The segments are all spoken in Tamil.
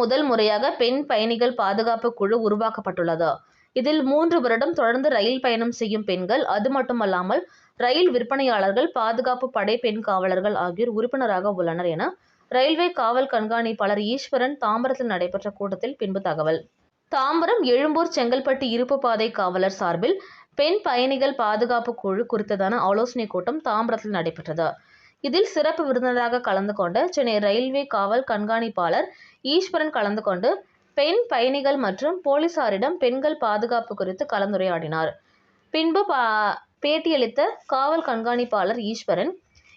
முதல் முறையாக பெண் பயணிகள் பாதுகாப்பு குழு உருவாக்கப்பட்டுள்ளது. இதில் மூன்று வருடம் தொடர்ந்து ரயில் பயணம் செய்யும் பெண்கள் அது மட்டுமல்லாமல் ரயில் விற்பனையாளர்கள் பாதுகாப்பு படை பெண் காவலர்கள் ஆகியோர் உறுப்பினராக உள்ளனர் என ரயில்வே காவல் கண்காணிப்பாளர் ஈஸ்வரன் தாம்பரத்தில் நடைபெற்ற கூட்டத்தில் பின்பு தகவல். தாம்பரம் எழும்பூர் செங்கல்பட்டு இருப்பு பாதை காவலர் சார்பில் பெண் பயணிகள் பாதுகாப்பு குழு குறித்ததான ஆலோசனை கூட்டம் தாம்பரத்தில் நடைபெற்றது. இதில் சிறப்பு விருந்தினராக கலந்து கொண்ட சென்னை ரயில்வே காவல் கண்காணிப்பாளர் ஈஸ்வரன் கலந்து கொண்டு பெண் பயணிகள் மற்றும் போலீசாரிடம் பெண்கள் பாதுகாப்பு குறித்து கலந்துரையாடினார். பின்பு பா பேட்டியளித்த காவல் கண்காணிப்பாளர் ஈஸ்வரன்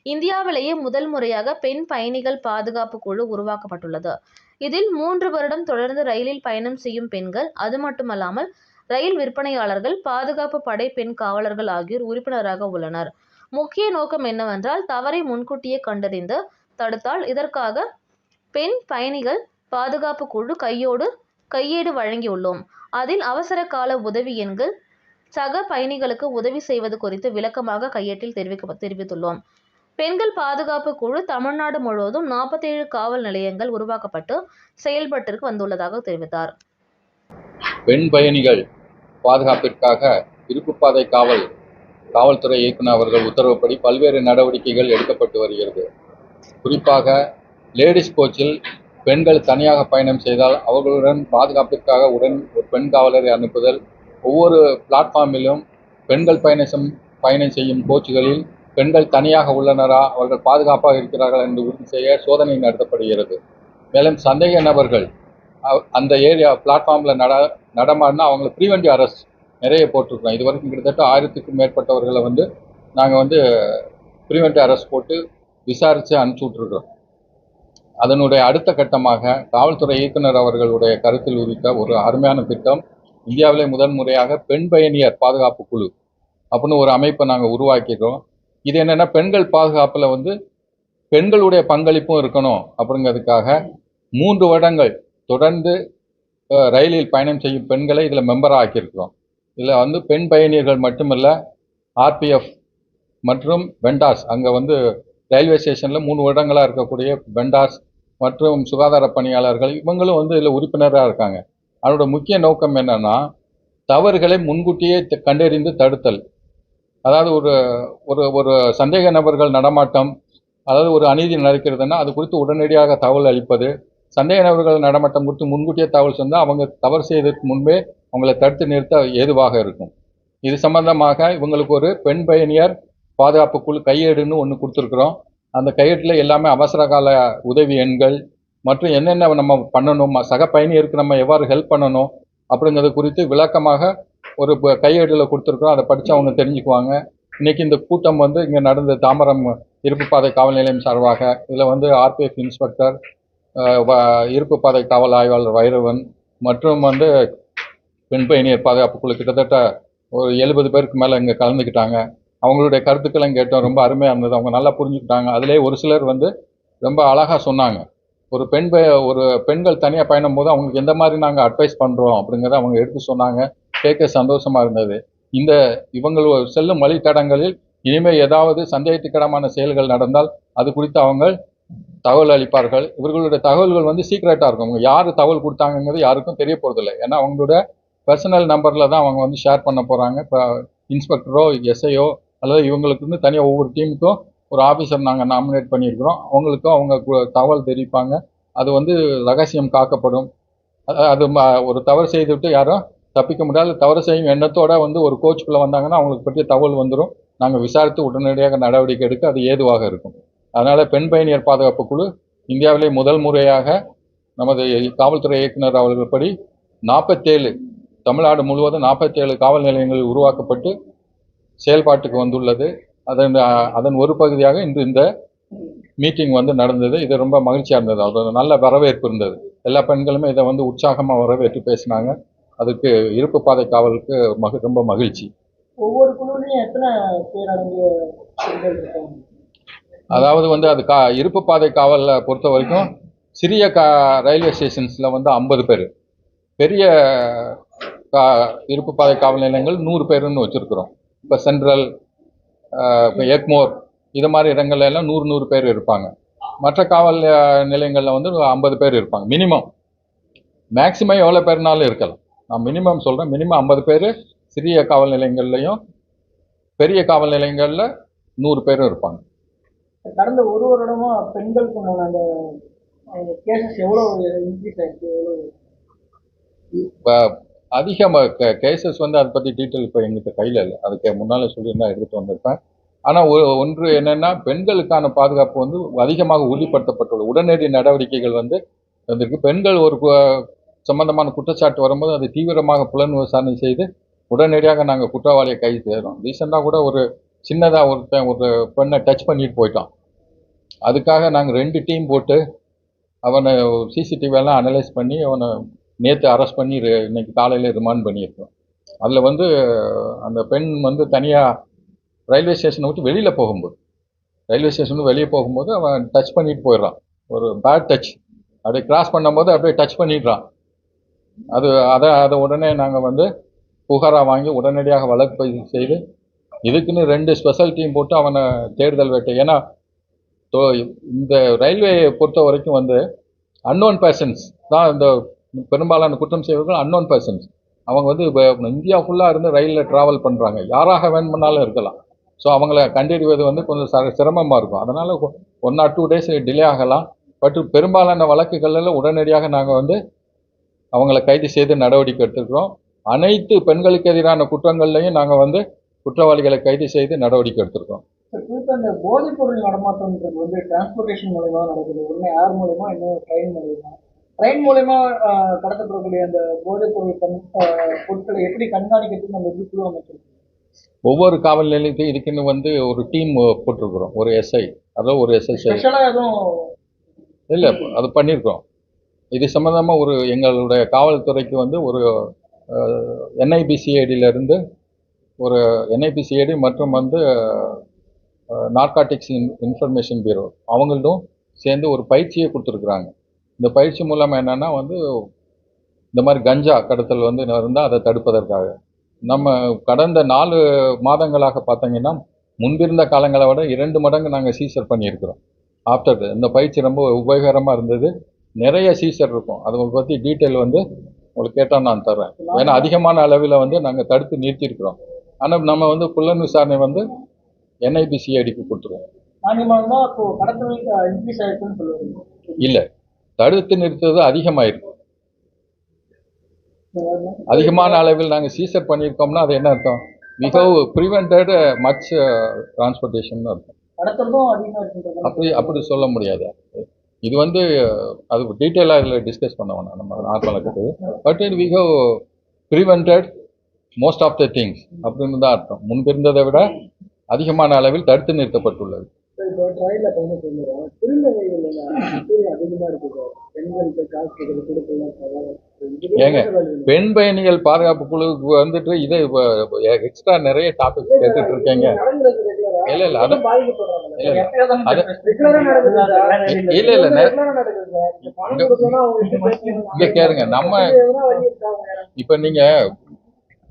இந்தியாவிலேயே முதல் முறையாக பெண் பயணிகள் பாதுகாப்பு குழு உருவாக்கப்பட்டுள்ளது. இதில் மூன்று வருடம் தொடர்ந்து ரயிலில் பயணம் செய்யும் பெண்கள் அது மட்டுமல்லாமல் ரயில் விற்பனையாளர்கள் பாதுகாப்பு படை பெண் காவலர்கள் ஆகியோர் உறுப்பினராக உள்ளனர். முக்கிய நோக்கம் என்னவென்றால் தவறை முன்கூட்டியே கண்டறிந்து தடுத்தால் இதற்காக பெண் பயணிகள் பாதுகாப்பு குழு கையோடு கையேடு வழங்கியுள்ளோம். அதில் அவசர கால உதவி எண்கள் சக பயணிகளுக்கு உதவி செய்வது குறித்து விளக்கமாக கையேட்டில் தெரிவிக்க தெரிவித்துள்ளோம். பெண்கள் பாதுகாப்பு குழு தமிழ்நாடு முழுவதும் நாற்பத்தேழு காவல் நிலையங்கள் உருவாக்கப்பட்டு செயல்பட்டிற்கு வந்துள்ளதாக தெரிவித்தார். பெண் பயணிகள் பாதுகாப்பிற்காக இருப்புப்பாதை காவல் காவல்துறை இயக்குனர் அவர்கள் உத்தரவுப்படி பல்வேறு நடவடிக்கைகள் எடுக்கப்பட்டு வருகிறது. குறிப்பாக லேடிஸ் கோச்சில் பெண்கள் தனியாக பயணம் செய்தால் அவர்களுடன் பாதுகாப்பிற்காக உடன் ஒரு பெண் காவலரை அனுப்புதல். ஒவ்வொரு பிளாட்ஃபார்மிலும் பெண்கள் பயணம் பயணம் செய்யும் கோச்சுகளில் பெண்கள் தனியாக உள்ளனரா அவர்கள் பாதுகாப்பாக இருக்கிறார்கள் என்று உறுதி செய்ய சோதனை நடத்தப்படுகிறது. மேலும் சந்தேக நபர்கள் அந்த ஏரியா பிளாட்ஃபார்மில் நட நடமாடினா அவங்களை ப்ரீவென்டிவ் அரெஸ்ட் நிறைய போட்டிருக்கோம். இது வரைக்கும் கிட்டத்தட்ட ஆயிரத்துக்கும் மேற்பட்டவர்களை வந்து நாங்கள் வந்து ப்ரீவென்டிவ் அரெஸ்ட் போட்டு விசாரித்து அனுப்பிச்சி விட்ருக்குறோம் அதனுடைய அடுத்த கட்டமாக காவல்துறை இயக்குனர் அவர்களுடைய கருத்தில் உதித்த ஒரு அருமையான திட்டம் இந்தியாவிலே முதன் முறையாக பெண் பயணியர் பாதுகாப்பு குழு அப்படின்னு ஒரு அமைப்பை நாங்கள் உருவாக்கிடுறோம் இது என்னென்னா பெண்கள் பாதுகாப்பில் வந்து பெண்களுடைய பங்களிப்பும் இருக்கணும் அப்படிங்கிறதுக்காக மூன்று வருடங்கள் தொடர்ந்து ரயிலில் பயணம் செய்யும் பெண்களை இதில் மெம்பராக ஆக்கியிருக்கிறோம். இதில் வந்து பெண் பயணியர்கள் மட்டுமல்ல ஆர்பிஎஃப் மற்றும் வெண்டாஸ் அங்கே வந்து ரயில்வே ஸ்டேஷனில் மூணு வருடங்களாக இருக்கக்கூடிய வெண்டாஸ் மற்றும் சுகாதார பணியாளர்கள் இவங்களும் வந்து இதில் உறுப்பினராக இருக்காங்க. அதனோட முக்கிய நோக்கம் என்னன்னா தவறுகளை முன்கூட்டியே த- கண்டறிந்து தடுத்தல். அதாவது ஒரு ஒரு ஒரு சந்தேக நபர்கள் நடமாட்டம் அதாவது ஒரு அநீதி நடக்கிறதுன்னா அது குறித்து உடனடியாக தகவல் அளிப்பது. சந்தேக நபர்கள் நடமாட்டம் குறித்து முன்கூட்டியே தகவல் சொன்னால் அவங்க தவறு செய்வதற்கு முன்பே அவங்களை தடுத்து நிறுத்த ஏதுவாக இருக்கும். இது சம்பந்தமாக இவங்களுக்கு ஒரு பெண் பயணியர் பாதுகாப்பு குழு கையேடுன்னு ஒன்று கொடுத்துருக்குறோம். அந்த கையேட்டில் எல்லாமே அவசர கால உதவி எண்கள் மற்றும் என்னென்ன நம்ம பண்ணணும் ம- சக பயணியருக்கு நம்ம எவ்வாறு ஹெல்ப் பண்ணணும் அப்படிங்கிறது குறித்து விளக்கமாக ஒரு ப- கையேடில் கொடுத்துருக்குறோம். அதை படித்து அவங்க தெரிஞ்சுக்குவாங்க. இன்னைக்கு இந்த கூட்டம் வந்து இங்கே நடந்த தாமரம் இருப்பு பாதை காவல் நிலையம் சார்பாக இதில் வந்து ஆர்பிஎஃப் இன்ஸ்பெக்டர் வ- இருப்பு பாதை காவல் ஆய்வாளர் வைரவன் மற்றும் வந்து பெண் பயணியர் பாதுகாப்பு குழு கிட்டத்தட்ட ஒரு எழுபது பேருக்கு மேலே இங்கே கலந்துக்கிட்டாங்க. அவங்களுடைய கருத்துக்களும் கேட்டோம். ரொம்ப அருமையாக இருந்தது. அவங்க நல்லா புரிஞ்சுக்கிட்டாங்க. அதிலே ஒரு சிலர் வந்து ரொம்ப அழகாக சொன்னாங்க. ஒரு பெண் பய ஒரு பெண்கள் தனியாக பயணம் போது அவங்களுக்கு எந்த மாதிரி நாங்கள் அட்வைஸ் பண்ணுறோம் அப்படிங்கிறத அவங்க எடுத்து சொன்னாங்க. கேட்க சந்தோஷமாக இருந்தது. இந்த இவங்கள் செல்லும் வழித்தடங்களில் இனிமேல் ஏதாவது சந்தேகத்துக்கிடமான செயல்கள் நடந்தால் அது குறித்து அவங்க தகவல் அளிப்பார்கள். இவர்களுடைய தகவல்கள் வந்து சீக்ரெட்டாக இருக்கும். அவங்க யார் தகவல் கொடுத்தாங்கங்கிறது யாருக்கும் தெரிய போகிறதில்லை ஏன்னா அவங்களோட பர்சனல் நம்பரில் தான் அவங்க வந்து ஷேர் பண்ண போகிறாங்க இப்போ இன்ஸ்பெக்டரோ எஸ்ஐயோ அல்லது இவங்களுக்குன்னு தனியாக ஒவ்வொரு டீமுக்கும் ஒரு ஆஃபீஸர் நாங்கள் நாமினேட் பண்ணியிருக்கிறோம். அவங்களுக்கும் அவங்க கு- தகவல் தெரிவிப்பாங்க. அது வந்து ரகசியம் காக்கப்படும். அது ம- ஒரு தவறு செய்துவிட்டு யாரும் தப்பிக்க முடியாது. தவறு செய்யும் எண்ணத்தோட வந்து ஒரு கோச்சுக்குள்ளே வந்தாங்கன்னா அவங்களுக்கு பற்றிய தகவல் வந்துடும் நாங்கள் விசாரித்து உடனடியாக நடவடிக்கை எடுக்க அது ஏதுவாக இருக்கும். அதனால் பெண் பயணியர் பாதுகாப்பு குழு இந்தியாவிலே முதல் முறையாக நமது காவல்துறை இயக்குனர் அவர்கள் படி நாற்பத்தேழு தமிழ்நாடு முழுவதும் நாற்பத்தேழு காவல் நிலையங்கள் உருவாக்கப்பட்டு செயல்பாட்டுக்கு வந்துள்ளது. அதன் அதன் ஒரு பகுதியாக இன்று இந்த மீட்டிங் வந்து நடந்தது. இது ரொம்ப மகிழ்ச்சியாக இருந்தது. அது நல்ல வரவேற்பு இருந்தது. எல்லா பெண்களுமே இதை வந்து உற்சாகமாக வரவேற்று பேசினாங்க. அதுக்கு இருப்பு பாதை காவலுக்கு மக ரொம்ப மகிழ்ச்சி. ஒவ்வொரு குழுவிலையும் எத்தனை பேர் அடங்கிய அதாவது வந்து அது கா இருப்பு பாதை காவலில் பொறுத்த வரைக்கும் சிறிய கா ரயில்வே ஸ்டேஷன்ஸில் வந்து ஐம்பது பேர். பெரிய கா இருப்பு பாதை காவல் நிலையங்கள் நூறு பேருன்னு வச்சுருக்குறோம். இப்போ சென்ட்ரல் இப்போ எக்மோர் இது மாதிரி இடங்கள்ல எல்லாம் நூறு நூறு பேர் இருப்பாங்க. மற்ற காவல் நிலையங்கள்ல வந்து ஐம்பது பேர் இருப்பாங்க. மினிமம் மேக்ஸிமம் எவ்வளோ பேர்னாலும் இருக்கலாம். நான் மினிமம் சொல்கிறேன் மினிமம் ஐம்பது பேர் சிறிய காவல் நிலையங்கள்லையும் பெரிய காவல் நிலையங்களில் நூறு பேரும் இருப்பாங்க. கடந்த ஒரு வருடமா பெண்களுக்கு அந்த கேசஸ் எவ்வளவு இன்க்ரீஸ் ஆயிருக்கு? எவ்வளவு? அதிகமாக கேசஸ் வந்து அதை பற்றி டீட்டெயில் இப்போ எங்கிட்ட கையில் இல்லை. அதுக்கு முன்னால் சொல்லியிருந்தா எடுத்துகிட்டு வந்திருப்பேன். ஆனால் ஒன்று என்னென்னா பெண்களுக்கான பாதுகாப்பு வந்து அதிகமாக உறுதிப்படுத்தப்பட்டுள்ளது. உடனடி நடவடிக்கைகள் வந்து வந்திருக்கு. பெண்கள் ஒரு கு- சம்பந்தமான குற்றச்சாட்டு வரும்போது அதை தீவிரமாக புலன் விசாரணை செய்து உடனடியாக நாங்கள் குற்றவாளியை கைது செய்கிறோம் ரீசெண்டாக கூட ஒரு சின்னதாக ஒருத்தன் ஒரு பெண்ணை டச் பண்ணிட்டு போயிட்டான். அதுக்காக நாங்கள் ரெண்டு டீம் போட்டு அவனை சிசிடிவியெல்லாம் அனலைஸ் பண்ணி அவனை நேற்று அரெஸ்ட் பண்ணி இன்னைக்கு காலையில் ரிமாண்ட் பண்ணியிருக்கோம். அதில் வந்து அந்த பெண் வந்து தனியாக ரயில்வே ஸ்டேஷனை விட்டு வெளியில் போகும்போது ரயில்வே ஸ்டேஷன் வெளியே போகும்போது அவன் டச் பண்ணிட்டு போயிடுறான். ஒரு பேட் டச் அப்படியே கிராஸ் பண்ணும்போது அப்படியே டச் பண்ணிடுறான். அது அதை அதை உடனே நாங்கள் வந்து புகாராக வாங்கி உடனடியாக வழக்கு பதிவு செய்து இதுக்குன்னு ரெண்டு ஸ்பெஷல் டீம் போட்டு அவனை தேடுதல் வேட்டை. ஏன்னா தோ- இந்த ரயில்வே பொறுத்த வரைக்கும் வந்து அன்னோன் பேஷன்ஸ் தான் இந்த பெரும்பாலான குற்றம் செய்வர்கள் அன்னோன் பர்சன்ஸ் அவங்க வந்து இப்போ இந்தியா ஃபுல்லாக இருந்து ரயிலில் ட்ராவல் பண்ணுறாங்க யாராக வேணும்னாலும் இருக்கலாம். ஸோ அவங்கள கண்டறிவது வந்து கொஞ்சம் ச சிரமமாக இருக்கும். அதனால் one or two days delay ஆகலாம். பட் பெரும்பாலான வழக்குகளில் உடனடியாக நாங்கள் வந்து அவங்கள கைது செய்து நடவடிக்கை எடுத்துக்கிறோம் அனைத்து பெண்களுக்கு எதிரான குற்றங்கள்லையும் நாங்கள் வந்து குற்றவாளிகளை கைது செய்து நடவடிக்கை எடுத்திருக்கோம் குறிப்பாக இந்த போதைப் பொருள் நடமாட்டம்ன்றது வந்து டிரான்ஸ்போர்ட்டேஷன் மூலயமா நடக்குது. ஒன்று ஏர் மூலயமா இன்னும் ட்ரெயின் மூலயமா ட்ரெயின் மூலயமா கடத்தப்படக்கூடிய அந்த போதைப் பொருள் கண் பொருட்களை எப்படி கண்காணிக்கிறதுக்கு நம்ம எப்படி குழு அமைச்சிருக்கோம் ஒவ்வொரு காவல் நிலையத்தையும் இதுக்குன்னு வந்து ஒரு டீம் போட்டிருக்கிறோம். ஒரு எஸ்ஐ அதோ ஒரு எஸ்எஸ்ஐ இல்லை அது பண்ணியிருக்கோம் இது சம்மந்தமாக ஒரு எங்களுடைய காவல்துறைக்கு வந்து ஒரு என்ஐபிசிஐடியிலேருந்து ஒரு என்ஐபிசிஐடி மற்றும் வந்து நார்காட்டிக்ஸ் இன் இன்ஃபர்மேஷன் பியூரோ அவங்களும் சேர்ந்து ஒரு பயிற்சியை கொடுத்துருக்குறாங்க. இந்த பயிற்சி மூலமாக என்னென்னா வந்து இந்த மாதிரி கஞ்சா கடத்தல் வந்து இருந்தால் அதை தடுப்பதற்காக. நம்ம கடந்த நாலு மாதங்களாக பார்த்தீங்கன்னா முன்பிருந்த காலங்களை விட இரண்டு மடங்கு நாங்கள் சீசர் பண்ணியிருக்கிறோம். ஆஃப்டர் இந்த பயிற்சி ரொம்ப உபயோகரமாக இருந்தது. நிறைய சீசர் இருக்கும். அதை பற்றி டீட்டெயில் வந்து உங்களுக்கு கேட்டால் நான் தர்றேன். ஏன்னா அதிகமான அளவில் வந்து நாங்கள் தடுத்து நிறுத்தியிருக்கிறோம். ஆனால் நம்ம வந்து புலன் விசாரணை வந்து என்ஐபிசிஐடிக்கு கொடுத்துருவோம். இல்லை. தடுத்து நிறுத்துறது அதிகமாயிருக்கு. அதிகமான அளவில் நாங்கள் சீசர் பண்ணியிருக்கோம்னா அது என்ன அர்த்தம்? மிகவும் ப்ரிவெண்டட் மச் டிரான்ஸ்போர்ட்டேஷன் அர்த்தம். அப்படி அப்படி சொல்ல முடியாது. இது வந்து அது டீட்டெயிலாக இதில் டிஸ்கஸ் பண்ண வேணாம். நம்ம நார்மலாக இருக்குது. பட் இது மிக prevented most of the things அப்படின்னு தான் அர்த்தம். முன்பிருந்ததை விட அதிகமான அளவில் தடுத்து நிறுத்தப்பட்டுள்ளது. இப்போ ட்ரெயினில் பண்ண சொல்லுறோம். திருநங்கைகள் அதிகமாக இருக்குது. பெண்களுக்கு காசு கொடுக்கலாம் ஏங்க பெண் பயணிகள் பாதுகாப்பு குழுவுக்கு வந்துட்டு இதை எக்ஸ்ட்ரா நிறைய டாபிக் கேட்டுட்டு இருக்கீங்க. இல்ல, இல்ல, அது- இல்ல, இல்ல. அது- இல்ல, இல்ல, நெ- இங்க கேளுங்க நம்ம இப்போ நீங்க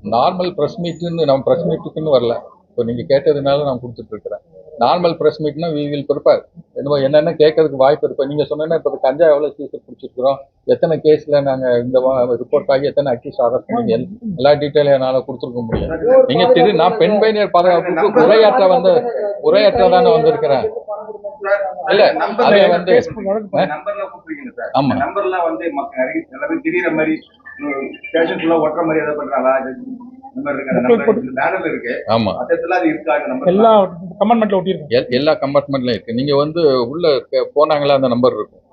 நார்மல் ப்ரெஸ் மீட்டுன்னு நம்ம ப்ரெஸ் மீட்டுக்குன்னு வரல. இப்போ நீங்க கேட்டதுனால நான் கொடுத்துட்டு இருக்கிறேன். நார்மல் ப்ரெஸ் மீட்னா வி வில் ப்ரிப்பேர் என்னமோ என்னென்ன கேட்கறதுக்கு வாய்ப்பு இருப்பேன் நீங்க சொன்னீங்கன்னா இப்போ கஞ்சா எவ்வளோ சீசர் பிடிச்சிருக்கிறோம்? எத்தனை கேஸ்ல நாங்க இந்த ரிப்போர்ட் ஆகி எத்தனை அக்யூஸ் அரெஸ்ட் பண்ணி எல்- எல்லா டீட்டெயிலும் என்னால் கொடுத்துருக்க முடியும் நீங்க திரு நான் பெண் பயணியர் பாதுகாப்புக்கு உரையாற்ற வந்து உரையாற்ற தானே வந்திருக்கிறேன். இல்ல அது வந்து ஆமா. நம்பர்லாம் வந்து நிறைய சில பேர் திடீர மாதிரி ஸ்டேஷன் ஃபுல்லா ஒட்டுற மாதிரி எதாவது பண்றாங்களா? அது எல்லா ஒட்டியிருக்கோம் எல்லா கம்பார்ட்மெண்ட்லையும் இருக்கு. நீங்க வந்து உள்ள போனாங்களா அந்த நம்பர் இருக்கும்.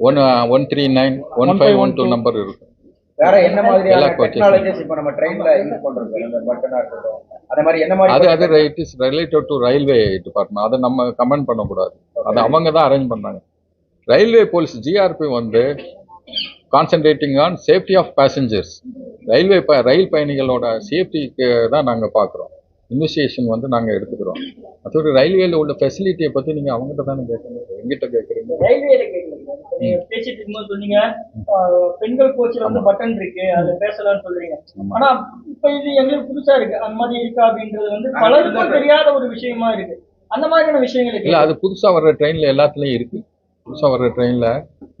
One one three nine one five one two number இருக்கும். வேற என்ன மாதிரியான. டெக்னாலஜிஸ் இப்போ நம்ம ட்ரெயின்ல யூஸ் பண்றது? அந்த பட்டனா இருக்கட்டும். அந்த மாதிரி என்ன மாதிரி அது அது it is related to railway department அதை நம்ம கமெண்ட் பண்ணக்கூடாது. அது அவங்க தான் அரேஞ்ச் பண்ணாங்க. ரயில்வே போலீஸ் ஜிஆர்பி வந்து concentrating on safety of passengers railway ப ரயில் பயணிகளோட சேஃப்டிக்கு தான் நாங்கள் பார்க்குறோம் இன்வெஸ்டிகேஷன் வந்து நாங்கள் எடுத்துக்கிறோம். அதோட ரயில்வேல உள்ள ஃபெசிலிட்டியை பற்றி நீங்கள் அவங்ககிட்ட தானே கேட்கணும் எங்கிட்ட கேட்குறீங்க பேசிட்டு இருக்கும்போது சொன்னீங்க பெண்கள் கோச்சில் வந்து பட்டன் இருக்கு அது பேசலாம்னு சொல்றீங்க. ஆமா. ஆனா இப்ப இது எங்களுக்கு புதுசா இருக்கு. அந்த மாதிரி இருக்கா அப்படின்றது வந்து பலருக்கும் தெரியாத ஒரு விஷயமா இருக்கு. அந்த மாதிரியான விஷயங்கள் இல்லை அது புதுசாக வர்ற ட்ரெயினில் எல்லாத்துலேயும் இருக்குது புதுசாக வர ட்ரெயினில்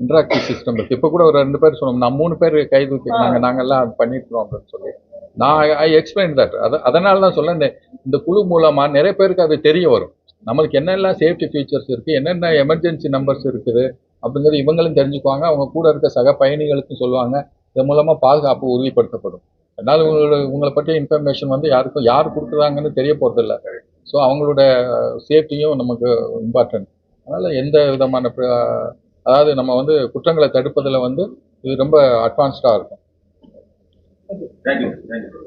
இன்ட்ராக்டிவ் சிஸ்டம் இருக்குது இப்போ கூட ஒரு ரெண்டு பேர் சொன்னோம். நான் மூணு பேர் கைது நாங்கள் நாங்கள்லாம் பண்ணியிருக்கிறோம் அப்படின்னு சொல்லி. நான் ஐ எக்ஸ்பிளைன் தட் அது அதனால தான் சொல்ல இந்த இந்த குழு மூலமாக நிறைய பேருக்கு அது தெரிய வரும். நம்மளுக்கு என்னெல்லாம் சேஃப்டி ஃபீச்சர்ஸ் இருக்குது என்னென்ன எமர்ஜென்சி நம்பர்ஸ் இருக்குது அப்படிங்கிறது இவங்களும் தெரிஞ்சுக்குவாங்க. அவங்க கூட இருக்க சக பயணிகளுக்கும் சொல்லுவாங்க. இதன் மூலமாக பாதுகாப்பு உறுதிப்படுத்தப்படும். அதனால் உங்களோட உங்களை பற்றிய இன்ஃபர்மேஷன் வந்து யாருக்கும் யார் கொடுக்குறாங்கன்னு தெரிய போகிறதில்ல ஸோ அவங்களோட சேஃப்டியும் நமக்கு இம்பார்ட்டன்ட் அதனால் எந்த விதமான அதாவது நம்ம வந்து குற்றங்களை தடுப்பதில் வந்து இது ரொம்ப அட்வான்ஸ்டாக இருக்கும். Thank you thank you